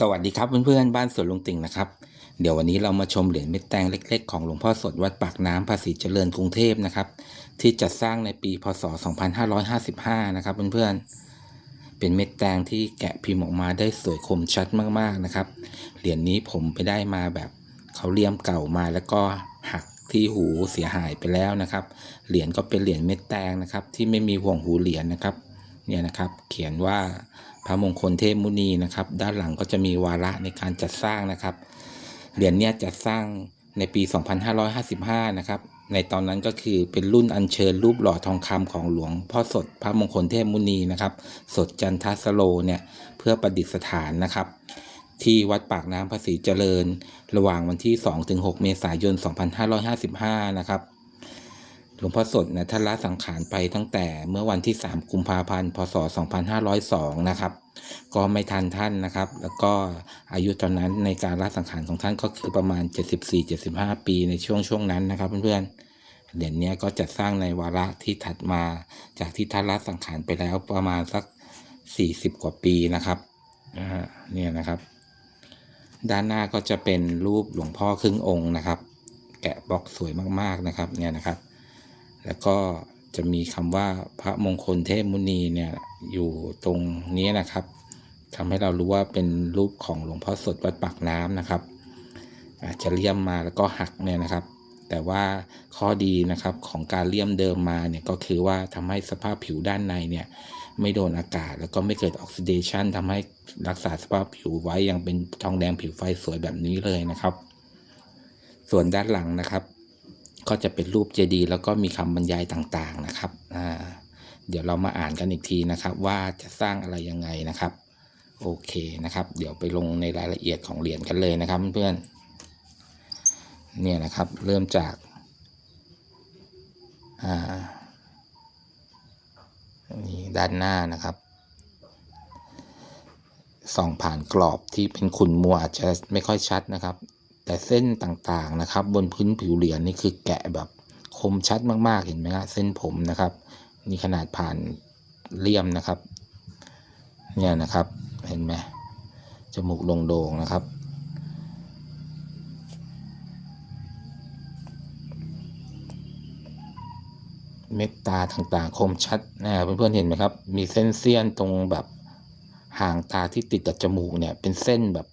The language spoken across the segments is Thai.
สวัสดีครับเพื่อนๆบ้านสวนลุงติ่งนะครับ เดี๋ยววันนี้เรามาชมเหรียญเม็ดแตงเล็ก ๆ ของหลวงพ่อสดวัดปากน้ำภาษีเจริญกรุงเทพนะครับที่จัดสร้างในปีพศ 2555 นะครับเพื่อนๆเป็นเม็ดแตงที่แกะพิมพ์ออกมาได้สวยคมชัดมากๆนะครับเหรียญนี้ผมไปได้มาแบบเขาเลี่ยมเก่ามาแล้วก็หักที่หูเสียหายไปแล้วนะครับเหรียญก็เป็นเหรียญเม็ดแตงนะครับที่ไม่มีห่วงหูเหรียญนะครับ เนี่ยนะครับ เขียนว่าพระมงคลเทพมุนีนะครับ ด้านหลังก็จะมีวาระในการจัดสร้างนะครับ เหรียญเนี้ยจัดสร้างในปี 2555 นะครับ ในตอนนั้นก็คือเป็นรุ่นอัญเชิญรูปหล่อทองคำของหลวงพ่อสดพระมงคลเทพมุนีนะครับ สดจันทสโลเนี่ยเพื่อประดิษฐานนะครับ ที่วัดปากน้ำภาษีเจริญ ระหว่างวันที่ 2-6 เมษายน 2555 นะครับ หลวงพ่อสดนะท่านละสังขารไปตั้งแต่เมื่อวันที่ 3 กุมภาพันธ์ พศ 2502 นะครับ ก็ไม่ทันท่านนะครับ แล้วก็อายุตอนนั้นในการละสังขารของท่านก็คือประมาณ 74-75 ปีในช่วงช่วงนั้นนะครับเพื่อนๆ เหรียญเนี้ยก็จะสร้างในวาระที่ถัดมาจากที่ท่านละสังขารไปแล้วประมาณสัก 40 กว่าปีนะครับเนี่ยนะครับ ด้านหน้าก็จะเป็นรูปหลวงพ่อครึ่งองค์นะครับ แกะบล็อกสวยมากๆนะครับเนี่ยนะครับ แล้วก็จะมีคำว่าพระมงคลเทพมุนีเนี่ยอยู่ตรงนี้นะครับทำให้เรารู้ว่าเป็นรูปของหลวงพ่อสดวัดปากน้ำนะครับอาจจะเลี่ยมมาแล้วก็หักเนี่ยนะครับ แต่ว่าข้อดีนะครับของการเลี่ยมเดิมมาเนี่ยก็คือว่าทำให้สภาพผิวด้านในเนี่ยไม่โดนอากาศแล้วก็ไม่เกิดออกซิเดชันทำให้รักษาสภาพผิวไว้อย่างเป็นทองแดงผิวไฟสวยแบบนี้เลยนะครับ ส่วนด้านหลังนะครับ ก็จะเป็นรูปเจดีย์แล้วก็มีคำบรรยายต่างๆนะครับเดี๋ยวเรามาอ่านกันอีกทีนะครับ ว่าจะสร้างอะไรยังไงนะครับ โอเคนะครับ เดี๋ยวไปลงในรายละเอียดของเหรียญกันเลยนะครับเพื่อนเนี่ยนะครับเริ่มจากอ่านี่ด้านหน้านะครับส่องผ่านกรอบที่เป็นขุนมัวอาจจะไม่ค่อยชัดนะครับ แต่เส้นต่างๆนะครับ บนพื้นผิวเหรียญนี่คือแกะแบบคมชัดมากๆเห็นไหมครับเส้นผมนะครับนี่ขนาดผ่านเลี่ยมนะครับ เนี่ยนะครับเห็นไหมจมูกโด่งๆนะครับ เม็ดตาต่างๆ คมชัดนะเพื่อนๆเห็นไหมครับ มีเส้นเสี้ยนตรงแบบห่างตาที่ติดกับจมูกเนี่ยเป็นเส้นแบบ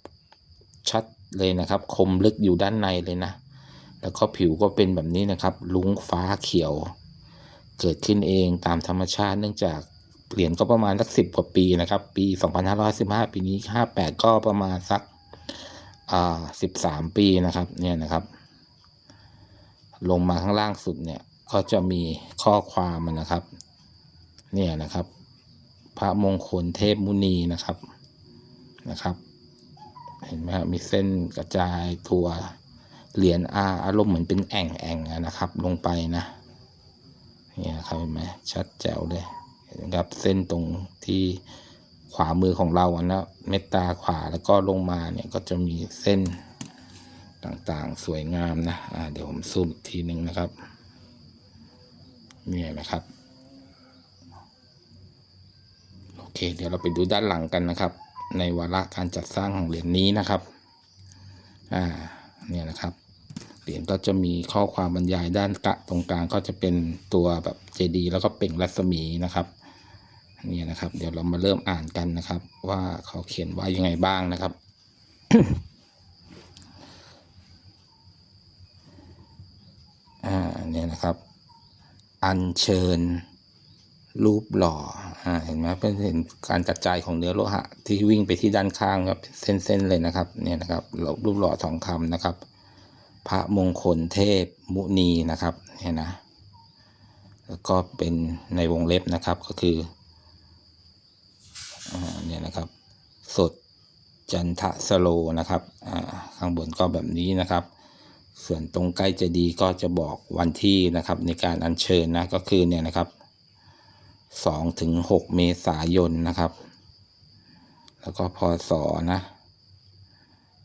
ชัด เลยนะครับ คมลึกอยู่ด้านในเลยนะ แล้วก็ผิวก็เป็นแบบนี้นะครับ ลุงฟ้าเขียว เกิดขึ้นเองตามธรรมชาติเนื่องจากเหรียญก็ประมาณสักสิบกว่าปีนะครับ ปี 2515 ปีนี้ 58 ก็ประมาณสักอ่า13 ปีนะครับ เนี่ยนะครับ ลงมาข้างล่างสุดเนี่ย ก็จะมีข้อความมันนะครับ เนี่ยนะครับ พระมงคลเทพมุนีนะครับนะครับ เห็นไหมครับมีเส้นกระจายตัวเหรียญอาอารมณ์เหมือนเป็นแอ่งแอ่งนะครับ ลงไปนะเนี่ยครับเห็นไหมชัดแจ๋วเลยเห็นครับเส้นตรงที่ขวามือของเราอะนะเม็ดตาขวาแล้วก็ลงมาเนี่ยก็จะมีเส้นต่างๆสวยงามนะอ่าเดี๋ยวผมซูมอีกทีหนึ่งนะครับเนี่ยนะครับ โอเค เดี๋ยวเราไปดูด้านหลังกันนะครับ ในวาระการจัดสร้างของเหรียญนี้นะครับ อ่า เนี่ยนะครับ เหรียญก็จะมีข้อความบรรยายด้านกะตรงกลางก็จะเป็นตัวแบบเจดีแล้วก็เป่งรัศมีนะครับเนี่ยนะครับ เดี๋ยวเรามาเริ่มอ่านกันนะครับ ว่าเขาเขียนว่ายังไงบ้างนะครับ อ่า เนี่ยนะครับ อัญเชิญ รูปหล่ออเห็นไหมเป็นเห็นการกระจายของเนื้อโลหะ ที่วิ่งไปที่ด้านข้างครับเส้นๆเลยนะครับเนี่ยนะครับรูปหล่อทองคำนะครับ พระมงคลเทพมุนีนะครับเนี่ยนะแล้วก็เป็นในวงเล็บนะครับก็คืออเนี่ยนะครับ สดจันทสโลนะครับอ่าข้างบนก็แบบนี้นะครับ ส่วนตรงใกล้เจดีก็จะบอกวันที่นะครับในการอัญเชิญนะก็คือเนี่ยนะครับ สองถึงหกเมษายนนะครับ แล้วก็พศนะ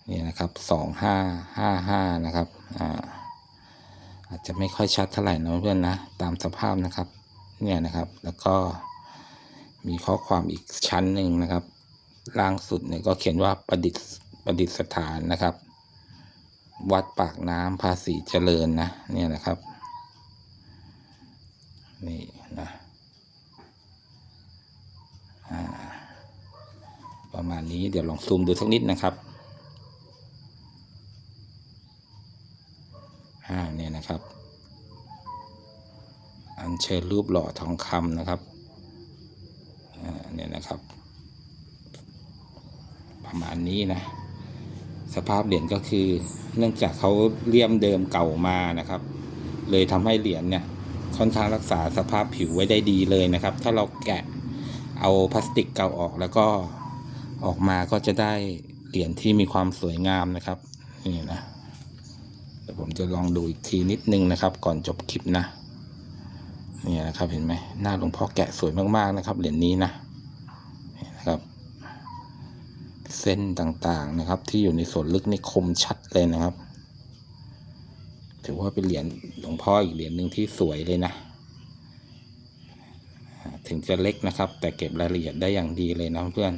นี่นะครับสองห้าห้าห้านะครับอ่าอาจจะไม่ค่อยชัดเท่าไหร่นะเพื่อนนะ ตามสภาพนะครับ เนี่ยนะครับ แล้วก็มีข้อความอีกชั้นหนึ่งนะครับ ล่างสุดเนี่ยก็เขียนว่าประดิษฐ์ประดิษฐานนะครับ วัดปากน้ำภาษีเจริญนะ เนี่ยนะครับ นี่นะอ่า ประมาณนี้เดี๋ยวลองซูมดูสักนิดนะครับอ่าเนี่ยนะครับ อัญเชิญรูปหล่อทองคำนะครับอ่าเนี่ยนะครับ ประมาณนี้นะ สภาพเหรียญก็คือ เนื่องจากเขาเลี่ยมเดิมเก่ามานะครับ เลยทำให้เหรียญเนี่ยค่อนข้างรักษาสภาพผิวไว้ได้ดีเลยนะครับ ถ้าเราแกะเอาพลาสติกเก่าออกแล้วก็ ออกมาก็จะได้เหรียญที่มีความสวยงามนะครับนี่นะเดี๋ยวผมจะลองดูอีกทีนิดนึงนะครับ ก่อนจบคลิปนะนี่นะครับเห็นไหมหน้าหลวงพ่อแกะสวยมากๆนะครับเหรียญนี้นะนะครับ เส้นต่างๆนะครับ ที่อยู่ในส่วนลึกนี่คมชัดเลยนะครับ ถือว่าเป็นเหรียญหลวงพ่ออีกเหรียญหนึ่งที่สวยเลยนะถึงจะเล็กนะครับ แต่เก็บรายละเอียดได้อย่างดีเลยนะเพื่อน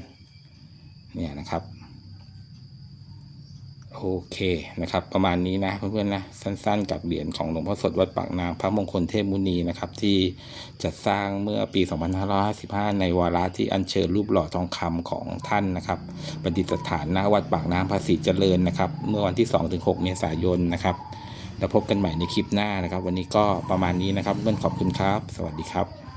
เนี่ยนะครับโอเคนะครับ ประมาณนี้นะเพื่อนๆนะสั้นๆ กับเหรียญของหลวงพ่อสดวัดปากน้ำพระมงคลเทพมุนีนะครับ ที่จัดสร้างเมื่อปี 2555 ในวาระที่อัญเชิญรูปหล่อทองคำของท่านนะครับประดิษฐานหน้าวัดปากน้ำภาษีเจริญนะครับ เมื่อวันที่ 2-6 เมษายนนะครับ แล้วพบกันใหม่ในคลิปหน้านะครับ วันนี้ก็ประมาณนี้นะครับเพื่อนๆขอบคุณครับ สวัสดีครับ